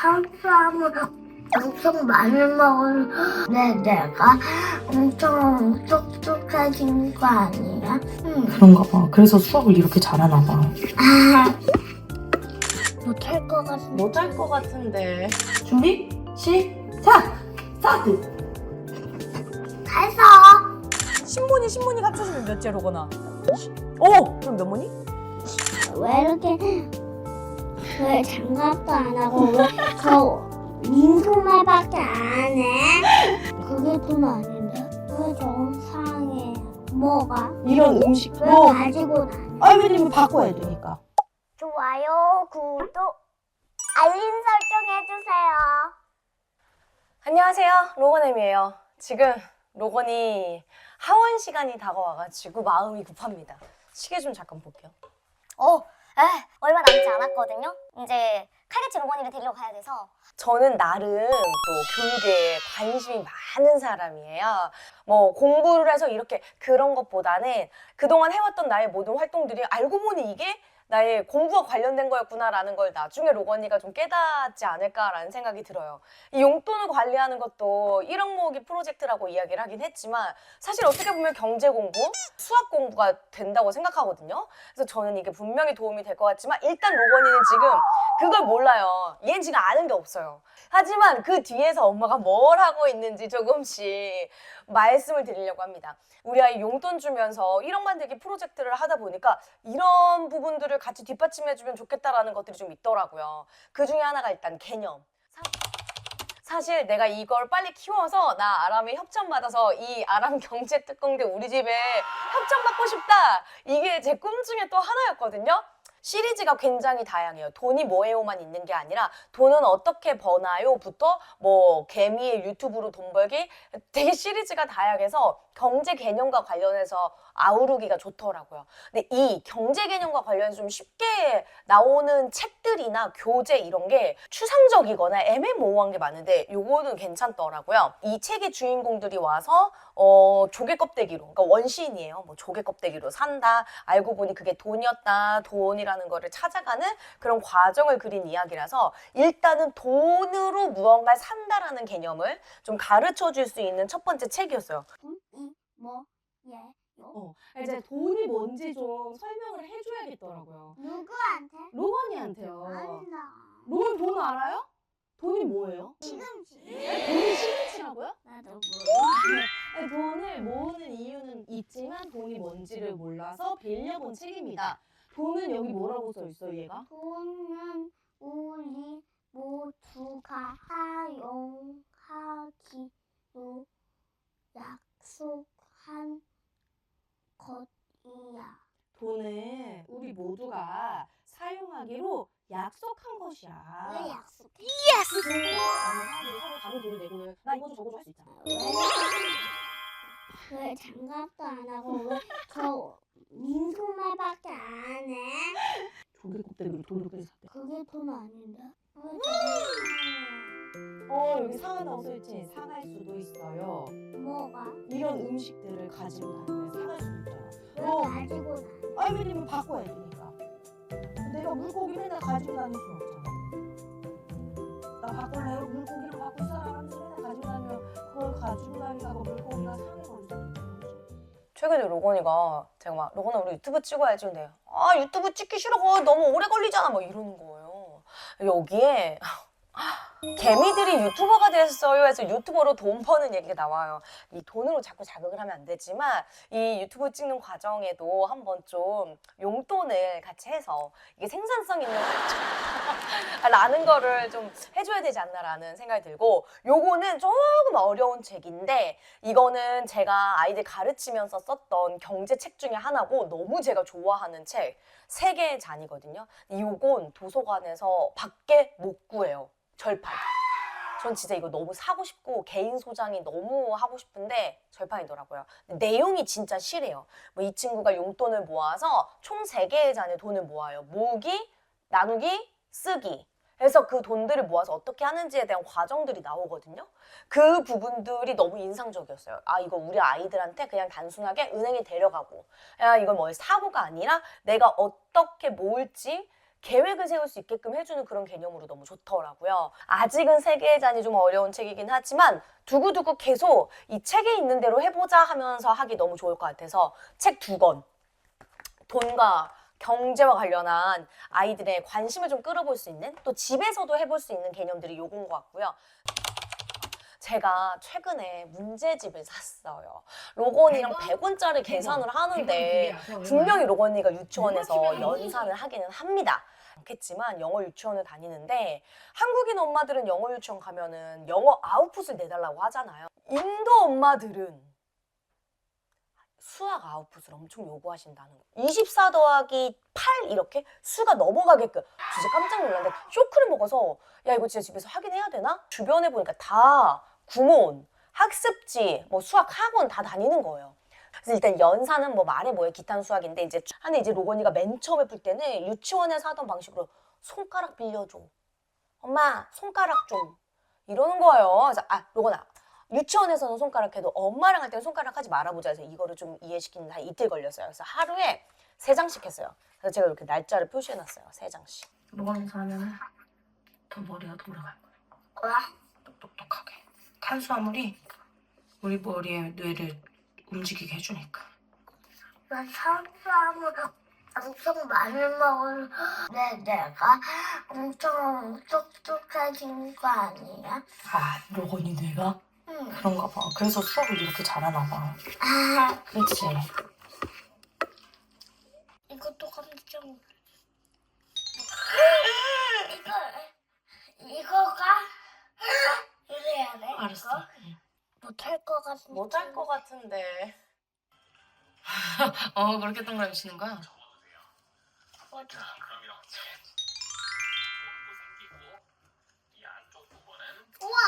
탄수화물 엄청 많이 먹었는데 내가 엄청 똑똑해진 거 아니야? 응. 그런가 봐. 그래서 수학을 이렇게 잘하나 봐. 아, 못할 것 같아. 못할 것 같은데. 준비? 시작! 스타트! 해서 신문이 신문이 합쳐지면 몇 제로거나? 오! 그럼 몇 문이? 왜 이렇게 왜 장갑도 안 하고 왜저 민소매밖에 안 해? 그게 돈 아닌데 왜 정상해? 뭐가? 이런 음식. 왜 뭐, 가지고 다녀? 아, 왜냐면 바꿔야 되니까. 좋아요, 구독, 알림 설정 해주세요. 안녕하세요. 로건엠이에요. 지금 로건이 하원 시간이 다가와가지고 마음이 급합니다. 시계 좀 잠깐 볼게요. 어, 에 얼마 남지 않았거든요. 이제 칼같이 로건이를 데리러 가야 돼서 저는 나름 또 교육에 관심이 많은 사람이에요. 뭐 공부를 해서 이렇게 그런 것보다는 그동안 해왔던 나의 모든 활동들이 알고 보니 이게 나의 공부와 관련된 거였구나라는 걸 나중에 로건이가 좀 깨닫지 않을까라는 생각이 들어요. 이 용돈을 관리하는 것도 1억 모으기 프로젝트라고 이야기를 하긴 했지만 사실 어떻게 보면 경제 공부, 수학 공부가 된다고 생각하거든요. 그래서 저는 이게 분명히 도움이 될 것 같지만 일단 로건이는 지금 그걸 몰라요. 얘는 지금 아는 게 없어요. 하지만 그 뒤에서 엄마가 뭘 하고 있는지 조금씩 말씀을 드리려고 합니다. 우리 아이 용돈 주면서 1억 만들기 프로젝트를 하다 보니까 이런 부분들을 같이 뒷받침해주면 좋겠다라는 것들이 좀 있더라고요. 그 중에 하나가 일단 개념. 사- 사실 내가 이걸 빨리 키워서 나 아람에 협찬받아서 이 아람 경제 특공대 우리 집에 협찬받고 싶다. 이게 제 꿈 중에 또 하나였거든요. 시리즈가 굉장히 다양해요. 돈이 뭐예요만 있는 게 아니라 돈은 어떻게 버나요?부터 뭐 개미의 유튜브로 돈 벌기 되게 시리즈가 다양해서 경제 개념과 관련해서 아우르기가 좋더라고요. 근데 이 경제 개념과 관련해서 좀 쉽게 나오는 책들이나 교재 이런 게 추상적이거나 애매모호한 게 많은데 요거는 괜찮더라고요. 이 책의 주인공들이 와서 어, 조개 껍데기로, 그러니까 원시인이에요. 뭐 조개 껍데기로 산다. 알고 보니 그게 돈이었다. 돈이라는 거를 찾아가는 그런 과정을 그린 이야기라서 일단은 돈으로 무언가를 산다라는 개념을 좀 가르쳐 줄 수 있는 첫 번째 책이었어요. 이, 뭐, 예, 요. 어, 이제 돈이 뭔지 좀 설명을 해줘야겠더라고요. 누구한테? 로건이한테요. 안다. 로건 돈 알아요? 돈이 뭐예요? 시금치. 돈이 시금치라고요? 나도 몰라. 네, 돈을 모으는 이유는 있지만 돈이 뭔지를 몰라서 빌려본 책입니다. 돈은 여기 뭐라고 써 있어요, 얘가? 돈은 우리 모두가 사용하기로 약속한 것이야. 돈은 우리 모두가 사용하기로 약속한 것이야. 왜 약속해? 서로 다른 돈을 내고 나 이거 좀 저거 좀 할 수 있잖아. 왜 장갑도 안 하고 왜저 민소매밖에 안 해? 조개 껍데기로 돈을 그렇게 샀대. 그게 돈 아닌데? 왜 어, 여기 상하다고 써있지. 상할 수도 있어요. 저 뭐가? 이런 음식들을 가지고 다니면 상할 수도 있잖아. 왜 너, 가지고 다녀? 아니 왜냐면 바꿔야 되니까. 내가 물고기 맨날 가지고 다닐 수는 없잖아. 나 바꿀래요? 물고기를 바꿀 사람 하면서 맨날 가지고 다니면 그걸 가지고 다니다가 물고기가 상해 버릴 수 있는 거지. 최근에 로건이가 제가 막 로건아 우리 유튜브 찍어야지 근데 아 유튜브 찍기 싫어 너무 오래 걸리잖아 막 이러는 거예요 여기에 개미들이 유튜버가 됐어요 해서 유튜버로 돈 버는 얘기가 나와요 이 돈으로 자꾸 자극을 하면 안 되지만 이 유튜브 찍는 과정에도 한번 좀 용돈을 같이 해서 이게 생산성 있는 라는 거를 좀 해줘야 되지 않나라는 생각이 들고 요거는 조금 어려운 책인데 이거는 제가 아이들 가르치면서 썼던 경제책 중에 하나고 너무 제가 좋아하는 책 세계의 잔이거든요. 이건 도서관에서 밖에 못 구해요. 절판. 전 진짜 이거 너무 사고 싶고 개인 소장이 너무 하고 싶은데 절판이더라고요. 내용이 진짜 실해요. 뭐 이 친구가 용돈을 모아서 총 세개의 잔에 돈을 모아요. 모으기, 나누기, 쓰기. 그래서 그 돈들을 모아서 어떻게 하는지에 대한 과정들이 나오거든요. 그 부분들이 너무 인상적이었어요. 아, 이거 우리 아이들한테 그냥 단순하게 은행에 데려가고, 야, 이건 뭐 사고가 아니라 내가 어떻게 모을지 계획을 세울 수 있게끔 해주는 그런 개념으로 너무 좋더라고요. 아직은 세계의 잔이 좀 어려운 책이긴 하지만 두고두고 계속 이 책에 있는 대로 해보자 하면서 하기 너무 좋을 것 같아서 책 두 권. 돈과 경제와 관련한 아이들의 관심을 좀 끌어볼 수 있는 또 집에서도 해볼 수 있는 개념들이 요건 것 같고요. 제가 최근에 문제집을 샀어요. 로건이랑 100원짜리 계산을 하는데 분명히 로건이가 유치원에서 연산을 하기는 합니다. 않겠지만 영어 유치원을 다니는데 한국인 엄마들은 영어 유치원 가면은 영어 아웃풋을 내달라고 하잖아요. 인도 엄마들은 수학 아웃풋을 엄청 요구하신다는 거. 24 더하기 8 이렇게 수가 넘어가게끔 진짜 깜짝 놀랐는데 쇼크를 먹어서 야 이거 진짜 집에서 하긴 해야 되나? 주변에 보니까 다 구몬, 학습지, 뭐 수학 학원 다 다니는 거예요. 그래서 일단 연산은 뭐 말해 뭐해 기타는 수학인데 이제 하는 이제 로건이가 맨 처음에 풀 때는 유치원에서 하던 방식으로 손가락 빌려줘. 엄마 손가락 좀 이러는 거예요. 그래서 아 로건아 유치원에서는 손가락 해도 엄마랑 할 때는 손가락 하지 말아보자 해서 이거를 좀 이해시키는 한 이틀 걸렸어요. 그래서 하루에 세 장씩 했어요. 그래서 제가 이렇게 날짜를 표시해놨어요. 세 장씩. 로건에서 하면은 더 머리가 돌아갈 거야. 뭐야? 똑똑똑하게. 탄수화물이 우리 머리의 뇌를 움직이게 해주니까. 나 탄수화물 엄청 많이 먹은 내 내가 엄청 똑똑해진 거 아니야? 아, 로건이 뇌가 응. 그런가 봐. 그래서 수업을 이렇게 잘하나 봐. 아, 그렇지. 같은. 못할 것 같은데. 어, 그렇게 동그라미 치는 거야? 맞아. 우와.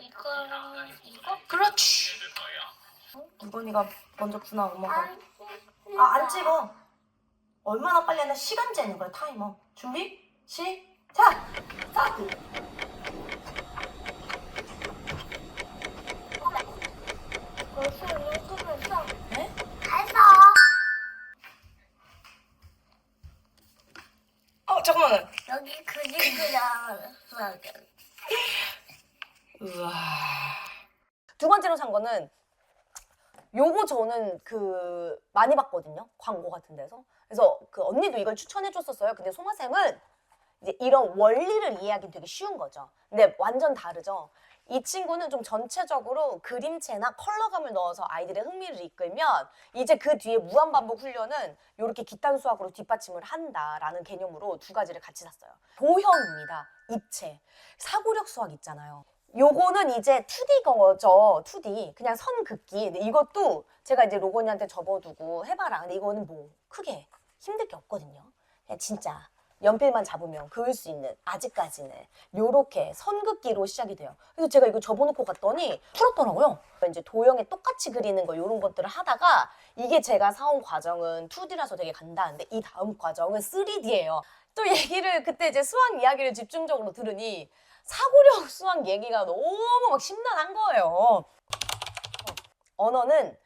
이거랑 이거 그렇지. 로건이가 먼저 구나 엄마가. 안 아, 안 찍어. 얼마나 빨리 하나 시간 재는 거야, 타이머. 준비, 시작! 스타트! 잠깐만. 여기 그림 그려서 우와. 두 번째로 산 거는 요거 저는 그 많이 봤거든요. 광고 같은 데서. 그래서 그 언니도 이걸 추천해 줬었어요. 근데 소마쌤은 이제 이런 원리를 이해하기 되게 쉬운 거죠. 근데 완전 다르죠. 이 친구는 좀 전체적으로 그림체나 컬러감을 넣어서 아이들의 흥미를 이끌면 이제 그 뒤에 무한 반복 훈련은 이렇게 기탄 수학으로 뒷받침을 한다라는 개념으로 두 가지를 같이 샀어요. 도형입니다. 입체. 사고력 수학 있잖아요. 요거는 이제 2D 거죠. 2D. 그냥 선 긋기. 이것도 제가 이제 로건이한테 접어두고 해봐라. 근데 이거는 뭐 크게 힘들 게 없거든요. 진짜 연필만 잡으면 그을 수 있는 아직까지는 요렇게 선 긋기로 시작이 돼요. 그래서 제가 이거 접어놓고 갔더니 풀었더라고요. 이제 도형에 똑같이 그리는 거 이런 것들을 하다가 이게 제가 사온 과정은 2D라서 되게 간다는데 이 다음 과정은 3D예요. 또 얘기를 그때 이제 수학 이야기를 집중적으로 들으니 사고력 수학 얘기가 너무 막 심란한 거예요. 언어는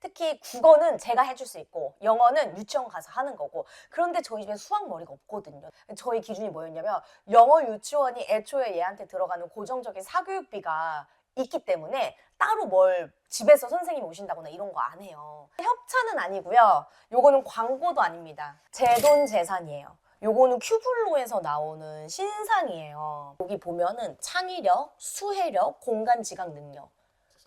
특히 국어는 제가 해줄 수 있고 영어는 유치원 가서 하는 거고 그런데 저희 집에 수학 머리가 없거든요. 저희 기준이 뭐였냐면 영어 유치원이 애초에 얘한테 들어가는 고정적인 사교육비가 있기 때문에 따로 뭘 집에서 선생님이 오신다거나 이런 거 안 해요. 협찬은 아니고요. 요거는 광고도 아닙니다. 제 돈 재산이에요. 요거는 큐블로에서 나오는 신상이에요. 여기 보면은 창의력, 수혜력, 공간 지각 능력.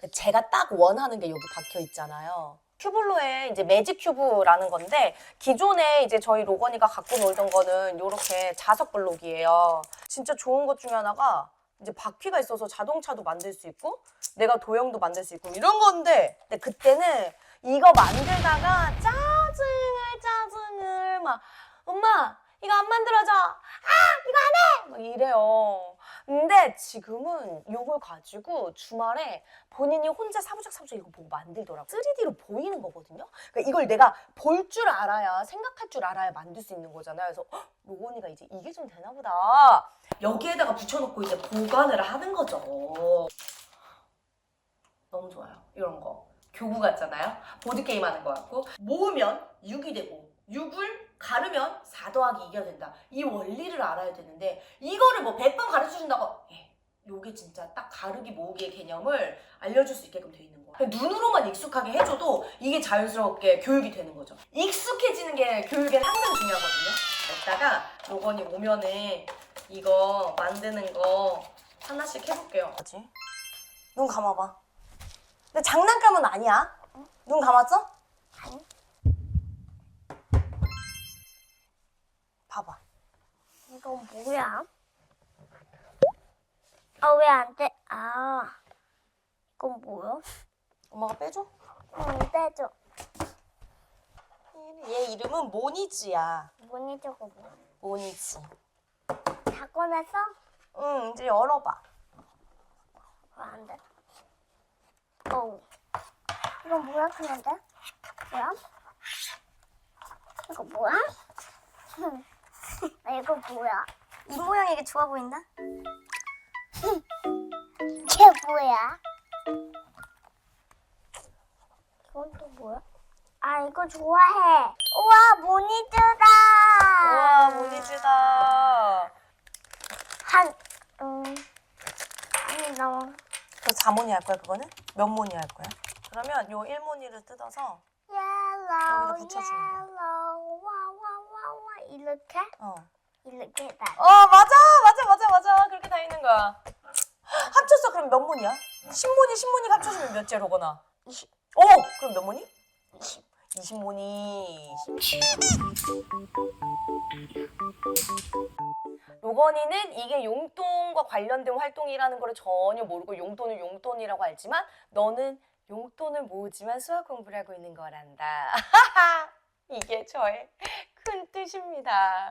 제가 딱 원하는 게 여기 박혀 있잖아요. 큐블로의 이제 매직 큐브라는 건데 기존에 이제 저희 로건이가 갖고 놀던 거는 이렇게 자석 블록이에요. 진짜 좋은 것 중에 하나가 이제 바퀴가 있어서 자동차도 만들 수 있고 내가 도형도 만들 수 있고 이런 건데 근데 그때는 이거 만들다가 짜증을 짜증을 막 엄마 이거 안 만들어져 아 이거 안해막 이래요 근데 지금은 이걸 가지고 주말에 본인이 혼자 사부작사부작 이거 보고 만들더라고. 3D로 보이는 거거든요? 그러니까 이걸 내가 볼 줄 알아야 생각할 줄 알아야 만들 수 있는 거잖아요. 그래서 헉, 로건이가 이제 이게 좀 되나 보다. 여기에다가 붙여놓고 이제 보관을 하는 거죠. 너무 좋아요. 이런 거. 교구 같잖아요? 보드게임 하는 거 같고. 모으면 6이 되고. 6을 가르면 4 더하기 2가 된다. 이 원리를 알아야 되는데 이거를 뭐 100번 가르쳐 준다고 예. 요게 진짜 딱 가르기 모으기의 개념을 알려줄 수 있게끔 돼 있는 거야. 눈으로만 익숙하게 해줘도 이게 자연스럽게 교육이 되는 거죠. 익숙해지는 게 교육엔 항상 중요하거든요. 이따가 로건이 오면은 이거 만드는 거 하나씩 해볼게요. 뭐지? 눈 감아봐. 근데 장난감은 아니야. 눈 감았어? 봐봐. 이건 뭐야? 아, 왜 안 돼? 아, 이건 뭐야? 엄마가 빼줘? 응, 떼줘. 얘 이름은 모니즈야. 뭐니 저거 뭐? 모니즈. 다 꺼냈어? 응, 이제 열어봐. 왜 안 돼? 어우. 이건 뭐야, 그런데? 뭐야? 이거 뭐야? 아, 이거 뭐야? 이 모양이 이게 좋아 보인다? 이게 뭐야? 이건 또 뭐야? 아, 이거 좋아해. 우와, 모니터다! 우와, 모니즈다. 한, 음, 아니, 너무. 그 4모니 할 거야, 그거는? 몇 모니 할 거야? 그러면 요 1모니를 뜯어서 옐로우, 붙여주는 거야. 이렇게? 어. 이렇게 다. 어, 맞아! 맞아, 맞아, 맞아. 그렇게 다 있는 거야. 합쳤어, 그럼 몇 모니야? 10모니, 10모니 합쳐주면 몇 제로 거나? 이십. 오! 그럼 몇 모니? 20. 20모니. 로건이는 이게 용돈과 관련된 활동이라는 걸 전혀 모르고 용돈을 용돈이라고 알지만 너는 용돈을 모으지만 수학 공부를 하고 있는 거란다. 이게 저의 큰 뜻입니다.